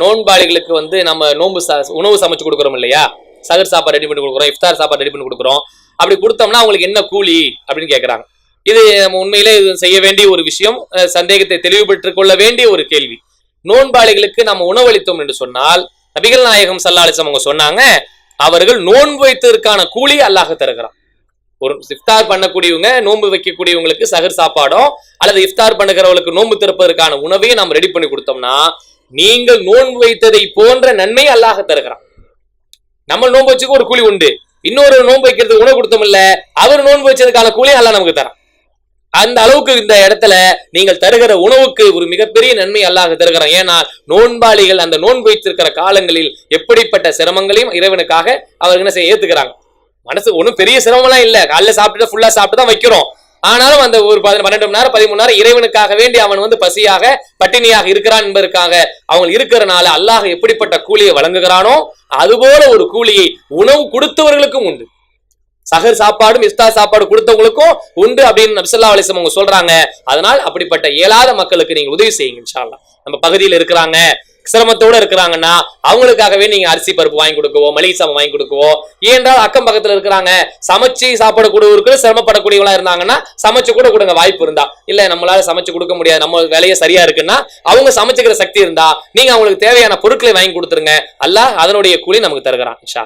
நோன்பாளிகளுக்கு வந்து நம்ம நோன்பு ச- உணவு சமைச்சு கொடுக்குறோம் இல்லையா? சகர் சாப்பாடு ரெடி பண்ணி கொடுக்குறோம் இஃப்தார் சாப்பாடு ரெடி பண்ணி கொடுக்குறோம். அப்படி கொடுத்தோம்னா அவங்களுக்கு என்ன கூலி அப்படின்னு கேட்குறாங்க இது நம்ம உண்மையிலே இது செய்ய வேண்டிய ஒரு விஷயம் சந்தேகத்தை தெளிவுபெற்றுக் கொள்ள வேண்டிய ஒரு கேள்வி. நோன்பாளிகளுக்கு நம்ம உணவளித்தோம் என்று சொன்னால் நபிகள் நாயகம் சல்லாலிசம் அவங்க சொன்னாங்க அவர்கள் நோன்பு வைத்ததற்கான கூலி அல்லாஹ் தருகிறான். ஒரு இஃப்தார் பண்ணக்கூடியவங்க நோன்பு வைக்கக்கூடியவங்களுக்கு சகர் சாப்பாடோ அல்லது இஃப்தார் பண்ணுகிறவங்களுக்கு நோன்பு திறப்பதற்கான உணவையும் நாம் ரெடி பண்ணி கொடுத்தோம்னா நீங்கள் நோன்பு வைத்ததை போன்ற நன்மை அல்லாஹ் தருகிறான். நம்ம நோன்பு வச்சுக்கு ஒரு கூலி உண்டு. இன்னொரு நோன்பு வைக்கிறதுக்கு உணவு கொடுத்தோம் இல்ல அவர் நோன்பு வச்சதுக்கான கூலி அல்லாஹ் நமக்கு தரான். அந்த அளவுக்கு இந்த இடத்துல நீங்கள் தருகிற உணவுக்கு ஒரு மிகப்பெரிய நன்மை அல்லாஹ் தருகிறான். ஏன்னா நோன்பாளிகள் அந்த நோன்பு வைத்திருக்கிற காலங்களில் எப்படிப்பட்ட சிரமங்களையும் இறைவனுக்காக அவர் என்ன செய்ய ஏத்துக்கிறாங்க. மனசு ஒன்றும் பெரிய சிரமம்லாம் இல்ல. காலைல சாப்பிட்டு ஃபுல்லா சாப்பிட்டு தான் வைக்கிறோம். ஆனாலும் அந்த ஒரு பன்னெண்டு மணி நேரம் பதிமூணு நேரம் இறைவனுக்காக வேண்டி அவன் வந்து பசியாக பட்டினியாக இருக்கிறான் என்பதற்காக அவங்க இருக்கிறனால அல்லாஹ் எப்படிப்பட்ட கூலியை வழங்குகிறானோ அதுபோல ஒரு கூலியை உணவு கொடுத்தவர்களுக்கும் உண்டு. சகர் சாப்பாடும் இஸ்தா சாப்பாடு கொடுத்தவங்களுக்கும் உண்டு அப்படின்னு நபிசல்லா அலிசம் அவங்க சொல்றாங்க. அதனால் அப்படிப்பட்ட இயலாத மக்களுக்கு நீங்க உதவி செய்யுங்க இன்ஷால்லா நம்ம பகுதியில் இருக்கிறாங்க சிரமத்தோட இருக்கிறாங்கன்னா அவங்களுக்காகவே நீங்க அரிசி பருப்பு வாங்கி கொடுக்கவோ மளிகை சாமான் வாங்கி கொடுக்கவோ ஏன்றால் அக்கம் பக்கத்துல இருக்கிறாங்க சமைச்சு சாப்பாடு கொடுக்கறதுக்கு சிரமப்படக்கூடியவங்களா இருந்தாங்கன்னா சமைச்சு கூட கொடுங்க வாய்ப்பு இருந்தா. இல்ல நம்மளால சமைச்சு கொடுக்க முடியாது நம்ம வேலையை சரியா இருக்குன்னா அவங்க சமைச்சுக்கிற சக்தி இருந்தா நீங்க அவங்களுக்கு தேவையான பொருட்களை வாங்கி கொடுத்துருங்க. அல்ல அதனுடைய கூலி நமக்கு தருகிறான் இன்ஷா